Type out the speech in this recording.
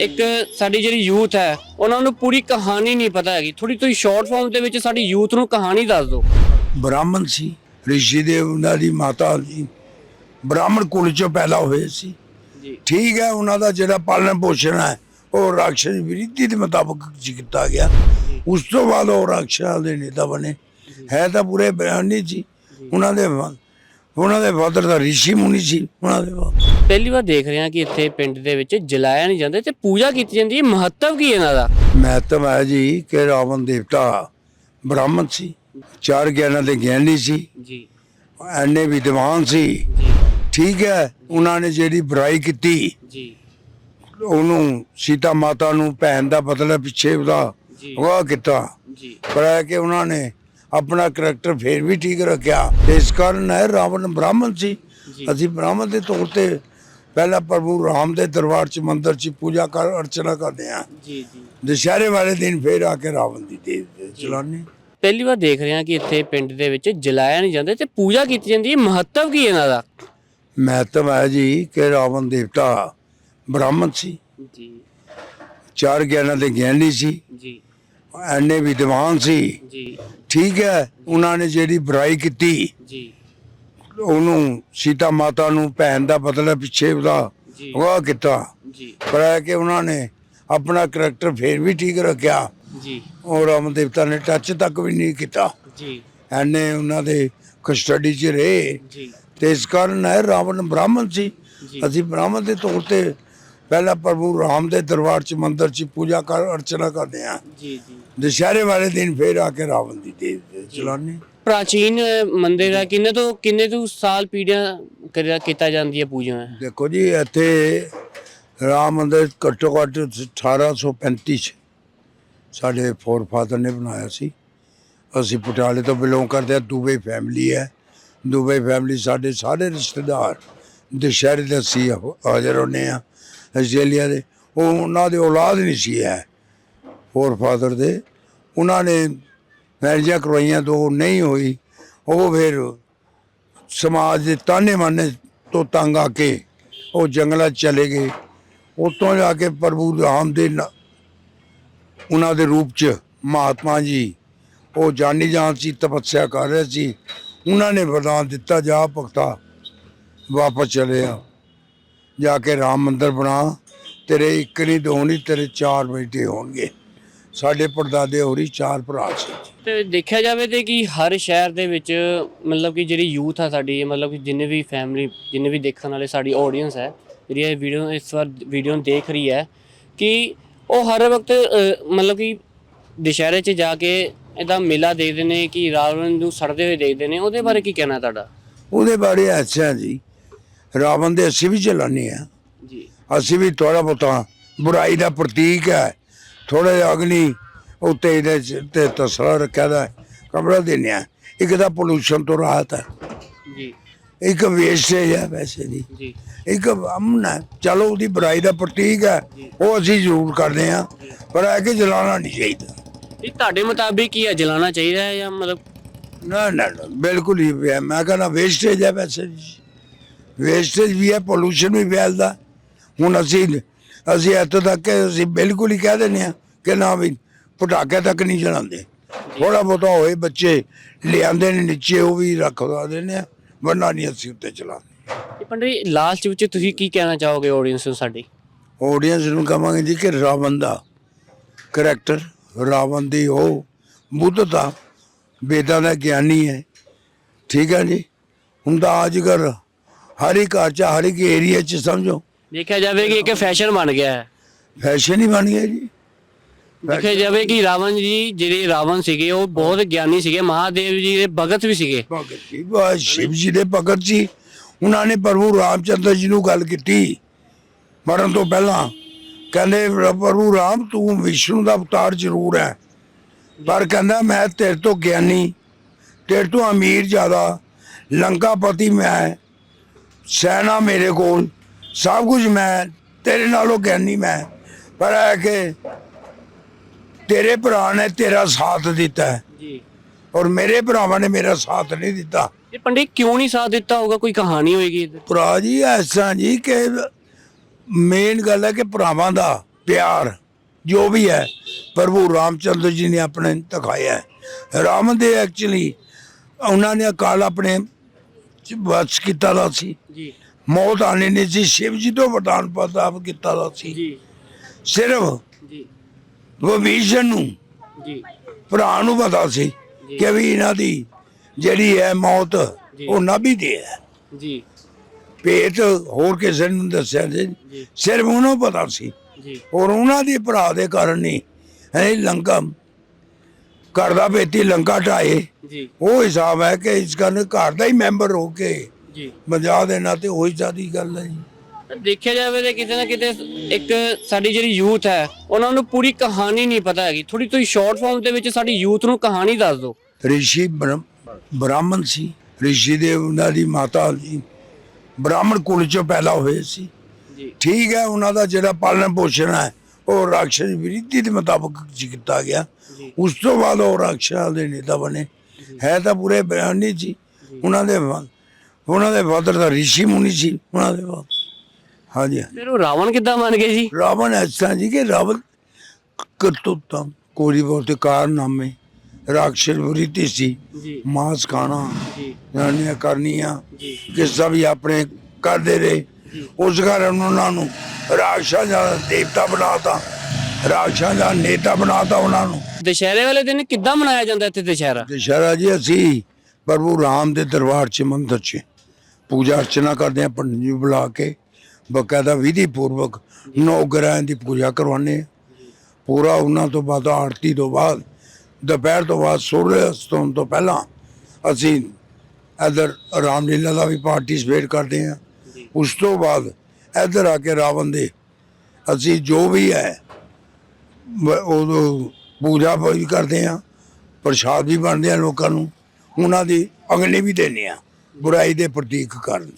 ਇੱਕ ਸਾਡੀ ਜਿਹੜੀ ਯੂਥ ਹੈ ਉਹਨਾਂ ਨੂੰ ਪੂਰੀ ਕਹਾਣੀ ਨਹੀਂ ਪਤਾ ਹੈਗੀ। ਥੋੜੀ ਤੁਸੀਂ ਸ਼ਾਰਟ ਫਾਰਮ ਦੇ ਵਿੱਚ ਸਾਡੀ ਯੂਥ ਨੂੰ ਕਹਾਣੀ ਦੱਸ ਦਿਓ। ਬ੍ਰਾਹਮਣ ਸੀ ਰਿਸ਼ੀ ਦੇਵ ਉਹਨਾਂ ਦੀ ਮਾਤਾ ਜੀ ਬ੍ਰਾਹਮਣ ਕੁਲ ਚੋਂ ਪੈਦਾ ਹੋਏ ਸੀ। ਜੀ। ਠੀਕ ਹੈ ਉਹਨਾਂ ਦਾ ਜਿਹੜਾ ਪਾਲਣ ਪੋਸ਼ਣ ਹੈ ਉਹ ਰਾਖਸ਼ ਵਿਰੀਤੀ ਦੇ ਮੁਤਾਬਕ ਕੀਤਾ ਗਿਆ। ਉਸ ਤੋਂ ਬਾਅਦ ਉਹ ਰਾਖਸ਼ਾਂ ਦੇ ਨੇਤਾ ਬਣੇ। ਹੈ ਤਾਂ ਪੂਰੇ ਬਿਆਨੀ ਸੀ ਉਹਨਾਂ ਦੇ ਉਹਨਾਂ ਦੇ ਫਾਦਰ ਦਾ ਰਿਸ਼ੀ ਮੁਨੀ ਸੀ ਉਹਨਾਂ ਦੇ father। ਪਹਿਲੀ ਵਾਰ ਦੇਖ ਰਹੇ ਕਿ ਇੱਥੇ ਪਿੰਡ ਦੇ ਵਿੱਚ ਜਲਾਇਆ ਨਹੀਂ ਜਾਂਦਾ ਤੇ ਪੂਜਾ ਕੀਤੀ ਜਾਂਦੀ ਹੈ ਮਹੱਤਵ ਕੀ ਹੈ ਇਹਨਾਂ ਦਾ? ਮਹੱਤਵ ਹੈ ਜੀ ਕਿ ਰਾਵਣ ਦੇਵਤਾ ਬ੍ਰਾਹਮਣ ਸੀ ਚਾਰ ਗਿਆਨਾਂ ਦੇ ਗਿਆਨੀ ਸੀ। ਜੀ। ਐਨੇ ਵਿਦਵਾਨ ਸੀ। ਜੀ। ਠੀਕ ਹੈ ਉਹਨਾਂ ਨੇ ਜਿਹੜੀ ਬੁਰਾਈ ਕੀਤੀ ਜੀ। ਉਹਨੂੰ ਸੀਤਾ ਮਾਤਾ ਨੂੰ ਭੈਣ ਦਾ ਬਦਲਾ ਪਿੱਛੇ ਉਹਦਾ ਜੀ। ਵਾਹ ਕੀਤਾ। ਜੀ। ਪਰ ਹੈ ਕਿ ਉਹਨਾਂ ਨੇ ਆਪਣਾ ਕਰੈਕਟਰ ਫੇਰ ਵੀ ਠੀਕ ਰੱਖਿਆ। ਇਸ ਕਾਰਨ ਹੈ ਰਾਵਣ ਬ੍ਰਾਹਮਣ ਸੀ। ਅਸੀਂ ਬ੍ਰਾਹਮਣ ਦੇ ਤੌਰ ਤੇ ਪਹਿਲਾਂ ਪ੍ਰਭੂ ਰਾਮ ਦੇ ਦਰਬਾਰ 'ਚ ਮੰਦਿਰ 'ਚ ਪੂਜਾ ਕਰ ਅਰਚਨਾ ਕਰਦੇ ਆ ਜੀ ਜੀ। ਦੁਸ਼ਹਿਰੇ ਵਾਲੇ ਦਿਨ ਫੇਰ ਆ ਕੇ ਰਾਵਣ ਦੀ ਦੇ ਚਲਾਨੇ ਪਹਿਲੀ ਵਾਰ ਦੇਖ ਰਹੇ ਕਿ ਇੱਥੇ ਪਿੰਡ ਦੇ ਵਿੱਚ ਜਲਾਇਆ ਨਹੀਂ ਜਾਂਦਾ ਤੇ ਪੂਜਾ ਕੀਤੀ ਜਾਂਦੀ ਹੈ। ਮਹੱਤਵ ਕੀ ਇਹਨਾਂ ਦਾ? ਮਹੱਤਵ ਹੈ ਜੀ ਕਿ ਰਾਵਣ ਦੇਵਤਾ ਬ੍ਰਾਹਮਣ ਸੀ। ਜੀ। ਚਾਰ ਗਿਆਨਾਂ ਦੇ ਗਿਆਨੀ ਸੀ। ਜੀ। ਐਨੇ ਵਿਦਵਾਨ ਸੀ। ਜੀ। ਠੀਕ ਹੈ ਉਹਨਾਂ ਨੇ ਜਿਹੜੀ ਬੁਰਾਈ ਕੀਤੀ ਜੀ। ਉਹਨੂੰ ਸੀਤਾ ਮਾਤਾ ਨੂੰ ਭੈਣ ਦਾ ਬਦਲਾ ਪਿੱਛੇ ਉਹਦਾ ਜੀ। ਵਾਹ ਕੀਤਾ। ਜੀ। ਪਰ ਹੈ ਕਿ ਉਹਨਾਂ ਨੇ ਆਪਣਾ ਕਰੈਕਟਰ ਫੇਰ ਵੀ ਠੀਕ ਰੱਖਿਆ। ਜੀ। ਔਰ ਰਾਮ ਦੇਵਤਾ ਨੇ ਟੱਚ ਤੱਕ ਵੀ ਨਹੀਂ ਕੀਤਾ। ਜੀ। ਐਨੇ ਉਹਨਾਂ ਦੇ ਕਸਟਡੀ 'ਚ ਰਹੇ। ਜੀ। ਤੇ ਇਸ ਕਾਰਨ ਹੈ ਰਾਵਣ ਬ੍ਰਾਹਮਣ ਸੀ। ਅਸੀਂ ਬ੍ਰਾਹਮਣ ਦੇ ਤੌਰ ਤੇ ਪਹਿਲਾਂ ਪ੍ਰਭੂ ਰਾਮ ਦੇ ਦਰਬਾਰ 'ਚ ਮੰਦਿਰ 'ਚ ਪੂਜਾ ਕਰ ਅਰਚਨਾ ਕਰਦੇ ਆ ਜੀ ਜੀ। ਦੁਸ਼ਹਿਰੇ ਵਾਲੇ ਦਿਨ ਫੇਰ ਆ ਕੇ ਰਾਵਣ ਦੀ ਦੇ ਚਲਾਨੇ ਪ੍ਰਾਚੀਨ ਮੰਦਿਰ ਹੈ ਕਿੰਨੇ ਤੋਂ ਕਿੰਨੇ ਤੋਂ ਸਾਲ ਪੀੜ੍ਹੀਆਂ ਕਰਿਆ ਕੀਤਾ ਜਾਂਦੀ ਹੈ ਪੂਜਾ? ਦੇਖੋ ਜੀ ਇੱਥੇ ਰਾਮ ਮੰਦਿਰ ਘੱਟੋ ਘੱਟ 1835 ਚ ਸਾਡੇ ਫੋਰਫਾਦਰ ਨੇ ਬਣਾਇਆ ਸੀ। ਅਸੀਂ ਪਟਿਆਲੇ ਤੋਂ ਬਿਲੋਂਗ ਕਰਦੇ ਹਾਂ ਦੁਬਈ ਫੈਮਿਲੀ ਹੈ। ਦੁਬਈ ਫੈਮਿਲੀ ਸਾਡੇ ਸਾਰੇ ਰਿਸ਼ਤੇਦਾਰ ਦੁਸ਼ਹਿਰੇ ਦੇ ਅਸੀਂ ਹੋ- ਹਾਜ਼ਰ ਹੁੰਦੇ ਆ ਆਸਟ੍ਰੇਲੀਆ ਦੇ, ਉਹ ਉਹਨਾਂ ਦੇ ਔਲਾਦ ਨਹੀਂ ਸੀ ਹੈ ਫੋਰਫਾਦਰ ਦੇ। ਉਹਨਾਂ ਨੇ ਮੈਰਿਜਾਂ ਕਰਵਾਈਆਂ ਤੋਂ ਨਹੀਂ ਹੋਈ। ਉਹ ਫਿਰ ਸਮਾਜ ਦੇ ਤਾਨੇ ਮਾਨੇ ਤੋਂ ਤੰਗ ਆ ਕੇ ਉਹ ਜੰਗਲਾਂ 'ਚ ਚਲੇ ਗਏ। ਉਤੋਂ ਜਾ ਕੇ ਪ੍ਰਭੂ ਰਾਮ ਦੇ ਨ- ਉਹਨਾਂ ਦੇ ਰੂਪ 'ਚ ਮਹਾਤਮਾ ਜੀ, ਉਹ ਜਾਨੀ ਜਾਨ ਸੀ, ਤਪੱਸਿਆ ਕਰ ਰਹੇ ਸੀ। ਉਹਨਾਂ ਨੇ ਵਰਦਾਨ ਦਿੱਤਾ, ਜਾ ਭਗਤਾ, ਵਾਪਸ ਚਲੇ ਆ। ਜਾ ਕੇ ਰਾਮ ਮੰਦਿਰ ਬਣਾ। ਤੇਰੇ ਇੱਕ ਨਹੀਂ ਦੋ ਨਹੀਂ ਤੇਰੇ ਚਾਰ ਬੇਟੇ ਹੋਣਗੇ। ਸਾਡੇ ਪੜਦਾਦੇ ਹੋਰੀ ਚਾਰ ਭਰਾ ਸੀ। ਤੇ ਦੇਖਿਆ ਜਾਵੇ ਤੇ ਕਿ ਹਰ ਸ਼ਹਿਰ ਦੇ ਵਿੱਚ ਮਤਲਬ ਕਿ ਜਿਹੜੀ ਯੂਥ ਆ ਸਾਡੀ ਮਤਲਬ ਕਿ ਜਿੰਨੇ ਵੀ ਫੈਮਿਲੀ ਜਿੰਨੇ ਵੀ ਦੇਖਣ ਵਾਲੇ ਸਾਡੀ ਆਡੀਅנס ਹੈ ਜਿਹੜੀ ਇਹ ਵੀਡੀਓ ਇਸ ਵਾਰ ਵੀਡੀਓ ਨੂੰ ਦੇਖ ਰਹੀ ਹੈ ਕਿ ਉਹ ਹਰ ਵਕਤ ਮਤਲਬ ਕਿ ਦੁਸ਼ਹਿਰੇ 'ਚ ਜਾ ਕੇ ਇਹਦਾ ਮੇਲਾ ਦੇਖਦੇ ਨੇ ਕਿ ਰਾਵਣ ਨੂੰ ਸੜਦੇ ਹੋਏ ਦੇਖਦੇ ਨੇ। ਉਹਦੇ ਬਾਰੇ ਕੀ ਕਹਿਣਾ ਤੁਹਾਡਾ? ਉਹਦੇ ਬਾਰੇ ਅੱਛਾ ਜੀ ਰਾਵਣ ਦੇ ਅਸੀਂ ਵੀ ਚਲਾਨੇ ਆ ਜੀ। ਅਸੀਂ ਵੀ ਥੋੜਾ ਬਹੁਤਾ ਬੁਰਾਈ ਦਾ ਪ੍ਰਤੀਕ ਹੈ। ਥੋੜਾ ਅਗਨੀ ਉੱਤੇ ਇਹਦੇ ਤੇ ਤਸਲਾ ਰੱਖਿਆ ਦਾ ਕਮਰਾ ਦਿੰਦੇ ਆ ਇੱਕ ਤਾਂ ਪੋਲੂਸ਼ਨ ਤੋਂ ਰਾਹਤ ਹੈ। ਜੀ। ਇੱਕ ਵੇਸਟੇਜ ਹੈ ਵੈਸੇ ਦੀ ਜੀ। ਇੱਕ ਅਮਨ ਹੈ। ਚਲੋ ਉਹਦੀ ਬੁਰਾਈ ਦਾ ਪ੍ਰਤੀਕ ਹੈ। ਉਹ ਅਸੀਂ ਜ਼ਰੂਰ ਕਰਦੇ ਆ ਪਰ ਇਹ ਕਿ ਜਲਾਉਣਾ ਨਹੀਂ ਚਾਹੀਦਾ। ਇਹ ਤੁਹਾਡੇ ਮੁਤਾਬਿਕ ਕੀ ਹੈ ਜਲਾਣਾ ਚਾਹੀਦਾ ਹੈ ਜਾਂ ਮਤਲਬ ਨਾ ਨਾ ਬਿਲਕੁਲ ਹੀ ਮੈਂ ਕਹਿੰਦਾ ਵੇਸਟੇਜ ਹੈ ਵੈਸੇ ਵੇਸਟੇਜ ਵੀ ਹੈ ਪੋਲੂਸ਼ਨ ਵੀ ਫੈਲਦਾ। ਹੁਣ ਅਸੀਂ ਅਸੀਂ ਇੱਥੋਂ ਤੱਕ ਕਿ ਅਸੀਂ ਬਿਲਕੁਲ ਹੀ ਕਹਿ ਦਿੰਦੇ ਆ ਕਿ ਨਾ ਵੀ ਪਟਾਕੇ ਤੱਕ ਨਹੀਂ ਜਲਾਉਂਦੇ ਥੋੜਾ ਬਹੁਤਾ ਹੋਏ ਬੱਚੇ ਲਿਆਂਦੇ ਨੇ ਨੀਚੇ ਉਹ ਵੀ ਰੱਖ ਰੱਖਵਾ ਦਿੰਦੇ ਆ ਵਰਨਾ ਨਹੀਂ ਅਸੀਂ ਉੱਤੇ ਚਲਾਉਂਦੇ ਪੰਡਿਤ ਲਾਸਟ ਵਿੱਚ ਤੁਸੀਂ ਕੀ ਕਹਿਣਾ ਚਾਹੋਗੇ ਆਡੀਅנס ਨੂੰ ਸਾਡੀ? ਆਡੀਅנס ਨੂੰ ਕਹਾਂਗੇ ਜੀ ਕਿ ਰਾਵਣ ਦਾ ਕੈਰੈਕਟਰ ਰਾਵਣ ਦੀ ਉਹ ਬੁੱਧ ਦਾ ਵੇਦਾਂ ਦਾ ਗਿਆਨੀ ਹੈ। ਠੀਕ ਹੈ ਜੀ? ਹੁੰਦਾ ਅੱਜ ਕੱਲ੍ਹ ਹਰ ਇੱਕ ਘਰ ਚ ਹਰ ਇੱਕ ਏਰੀਆ ਚ ਸਮਝੋ। ਦੇਖਿਆ ਜਾਵੇ ਕਿ ਇੱਕ ਫੈਸ਼ਨ ਬਣ ਗਿਆ ਹੈ। ਫੈਸ਼ਨ ਹੀ ਬਣ ਗਿਆ ਜੀ। ਦੇਖਿਆ ਜਾਵੇ ਕਿ ਰਾਵਣ ਜੀ ਜਿਹੜੇ ਰਾਵਣ ਸੀਗੇ ਉਹ ਬਹੁਤ ਗਿਆਨੀ ਸੀਗੇ। ਮਹਾਦੇਵ ਜੀ ਦੇ ਭਗਤ ਵੀ ਸੀਗੇ। ਭਗਤ ਜੀ ਸ਼ਿਵ ਜੀ ਦੇ ਭਗਤ ਜੀ ਉਹਨਾਂ ਨੇ ਪ੍ਰਭੂ ਰਾਮਚੰਦਰ ਜੀ ਨੂੰ ਗੱਲ ਕੀਤੀ। ਮਰਨ ਤੋਂ ਪਹਿਲਾਂ ਕਹਿੰਦੇ ਪ੍ਰਭੂ ਰਾਮ ਤੂੰ ਵਿਸ਼ਨੂੰ ਦਾ ਅਵਤਾਰ ਜ਼ਰੂਰ ਹੈ। ਪਰ ਕਹਿੰਦਾ ਮੈਂ ਤੇਰੇ ਤੋਂ ਗਿਆਨੀ ਤੇਰੇ ਤੋਂ ਅਮੀਰ ਜ਼ਿਆਦਾ। ਲੰਕਾਪਤੀ ਮੈਂ ਸੈਨਾ ਮੇਰੇ ਕੋਲ ਸਭ ਕੁਝ ਮੈਂ ਤੇਰੇ ਨਾਲੋਂ ਗਿਆਨੀ ਮੈਂ ਪਰ ਹੈ ਕਿ ਤੇਰੇ ਭਰਾ ਨੇ ਤੇਰਾ ਸਾਥ ਦਿੱਤਾ। ਹੈ ਜੀ। ਔਰ ਮੇਰੇ ਭਰਾਵਾਂ ਨੇ ਮੇਰਾ ਸਾਥ ਨਹੀਂ ਦਿੱਤਾ। ਇਹ ਪੰਡਿਤ ਕਿਉਂ ਨਹੀਂ ਸਾਥ ਦਿੱਤਾ ਹੋਊਗਾ? ਕੋਈ ਕਹਾਣੀ ਹੋਏਗੀ ਇਹਦੇ? ਭਰਾ ਜੀ ਐਸਾ ਜੀ ਕਿ ਮੇਨ ਗੱਲ ਹੈ ਕਿ ਭਰਾਵਾਂ ਦਾ ਪਿਆਰ ਜੋ ਵੀ ਹੈ ਪ੍ਰਭੂ ਰਾਮਚੰਦਰ ਜੀ ਨੇ ਆਪਣੇ ਦਿਖਾਇਆ ਹੈ। ਰਾਮ ਦੇ ਐਕਚੁਅਲੀ ਉਹਨਾਂ ਨੇ ਅਕਾਲ ਆਪਣੇ ਵਸ ਕੀਤਾ ਦਾ ਸੀ। ਜੀ। ਮੌਤ ਆਣੀ ਨਹੀਂ ਸੀ। ਸ਼ਿਵ ਜੀ ਤੋਂ ਵਰਦਾਨ ਪ੍ਰਾਪਤ ਕੀਤਾ ਦਾ ਸੀ। ਜੀ। ਸਿਰਫ ਜੀ। ਵਿਭੀਸ਼ਣ ਨੂੰ ਜੀ। ਭਰਾ ਨੂੰ ਪਤਾ ਸੀ। ਕਿ ਵੀ ਇਹਨਾਂ ਦੀ ਜਿਹੜੀ ਹੈ ਮੌਤ। ਉਹ ਨਾਭੀ ਦੀ ਹੈ। ਜੀ। ਭੇਤ ਹੋਰ ਕਿਸੇ ਨੂੰ ਦੱਸਿਆ ਜੀ। ਸਿਰਫ ਉਹਨੂੰ ਪਤਾ ਸੀ। ਜੀ। ਔਰ ਉਹਨਾਂ ਦੇ ਭਰਾ ਦੇ ਕਾਰਨ ਹੀ ਹੈ ਲੰਕਾ ਘਰ ਦਾ ਬੇਟੀ ਲੰਕਾ ਢਾਏ। ਜੀ। ਉਹ ਹਿਸਾਬ ਹੈ ਕਿ ਇਸ ਕਾਰਨ ਘਰ ਦਾ ਹੀ ਮੈਂਬਰ ਹੋ ਕੇ ਜੀ। ਮਜਾ ਦੇ ਨਾਤੇ ਉਹੀ ਜਿਆਦੀ ਗੱਲ ਹੈ ਜੀ। ਦੇਖਿਆ ਜਾਵੇ ਤੇ ਕਿਤੇ ਨਾ ਕਿਤੇ ਇੱਕ ਸਾਡੀ ਜਿਹੜੀ ਯੂਥ ਹੈ ਉਹਨਾਂ ਨੂੰ ਪੂਰੀ ਕਹਾਣੀ ਨਹੀਂ ਪਤਾ ਹੈਗੀ। ਥੋੜੀ ਤੁਸੀਂ ਸ਼ਾਰਟ ਫਾਰਮ ਦੇ ਵਿੱਚ ਸਾਡੀ ਯੂਥ ਨੂੰ ਕਹਾਣੀ ਦੱਸ ਦਿਓ। ਰਿਸ਼ੀ ਬ੍ਰਹਮ- ਬ੍ਰਾਹਮਣ ਸੀ। ਰਿਸ਼ੀ ਦੇ ਉਹਨਾਂ ਦੀ ਮਾਤਾ ਜੀ ਬ੍ਰਾਹਮਣ ਕੁਲ ਚੋਂ ਪੈਦਾ ਹੋਏ ਸੀ। ਜੀ। ਠੀਕ ਹੈ ਉਹਨਾਂ ਦਾ ਜਿਹੜਾ ਪਾਲਣ ਪੋਸ਼ਣ ਹੈ ਉਹ ਰਾਖਸ਼ ਵਿਰੀਤੀ ਦੇ ਮੁਤਾਬਕ ਕੀਤਾ ਗਿਆ। ਉਸ ਤੋਂ ਬਾਅਦ ਉਹ ਰਾਖਸ਼ਾਂ ਦੇ ਨੇਤਾ ਬਣੇ। ਹੈ ਤਾਂ ਪੂਰੇ ਬਿਆਨੀ ਸੀ ਉਹਨਾਂ ਦੇ ਉਹਨਾਂ ਦੇ ਫਾਦਰ ਦਾ ਰਿਸ਼ੀ ਮੁਨੀ ਸੀ ਉਹਨਾਂ ਦੇ ਹਾਂਜੀ। ਫਿਰ ਉਹ ਰਾਵਣ ਕਿੱਦਾਂ ਬਣ ਗਏ ਜੀ? ਰਾਵਣ ਐਸਾ ਜੀ ਕਿ ਰਾਵਣ ਕਰਤੂਤਾਂ ਕੋਈ ਬਹੁਤ ਕਾਰਨਾਮੇ ਰਾਖਸ਼ ਵਿਰੀਤੀ ਸੀ। ਜੀ। ਮਾਸ ਖਾਣਾ ਜੀ। ਜਾਨੀਆਂ ਕਰਨੀਆਂ ਜੀ। ਕਿਸਾ ਵੀ ਆਪਣੇ ਕਰਦੇ ਰਹੇ। ਉਸ ਕਾਰਨ ਉਹਨਾਂ ਨੂੰ ਰਾਖਸ਼ਾਂ ਦਾ ਦੇਵਤਾ ਬਣਾਤਾ ਰਾਖਸ਼ਾਂ ਦਾ ਨੇਤਾ ਬਣਾਤਾ ਉਹਨਾਂ ਨੂੰ। ਦੁਸ਼ਹਿਰੇ ਵਾਲੇ ਦਿਨ ਕਿੱਦਾਂ ਮਨਾਇਆ ਜਾਂਦਾ ਇੱਥੇ ਦੁਸ਼ਹਿਰਾ? ਦੁਸ਼ਹਿਰਾ ਜੀ ਅਸੀਂ ਪ੍ਰਭੂ ਰਾਮ ਦੇ ਦਰਬਾਰ 'ਚ ਮੰਦਰ 'ਚ ਪੂਜਾ ਅਰਚਨਾ ਕਰਦੇ ਹਾਂ ਪੰਡਿਤ ਜੀ ਬੁਲਾ ਕੇ ਬਕਾਇਦਾ ਵਿਧੀ ਪੂਰਵਕ ਨੌ ਗ੍ਰਹਿਾਂ ਦੀ ਪੂਜਾ ਕਰਵਾਉਂਦੇ ਹਾਂ। ਪੂਰਾ ਉਹਨਾਂ ਤੋਂ ਬਾਅਦ ਆਰਤੀ ਤੋਂ ਬਾਅਦ ਦੁਪਹਿਰ ਤੋਂ ਬਾਅਦ ਸੂਰਜ ਅਸਤ ਤੋਂ ਪਹਿਲਾਂ ਅਸੀਂ ਇੱਧਰ ਰਾਮਲੀਲਾ ਦਾ ਵੀ ਪਾਰਟਿਸਿਪੇਟ ਕਰਦੇ ਜੀ। ਉਸ ਤੋਂ ਬਾਅਦ ਇੱਧਰ ਆ ਕੇ ਰਾਵਣ ਦੇ, ਅਸੀਂ ਜੋ ਵੀ ਹੈ ਉਹ ਪੂਜਾ ਵੀ ਕਰਦੇ ਹਾਂ, ਪ੍ਰਸ਼ਾਦ ਵੀ ਬਣਦੇ ਆ ਲੋਕਾਂ ਨੂੰ, ਉਹਨਾਂ ਦੀ ਅਗਨੀ ਵੀ ਦਿੰਦੇ ਆ ਬੁਰਾਈ ਦੇ ਪ੍ਰਤੀਕ ਕਰਨ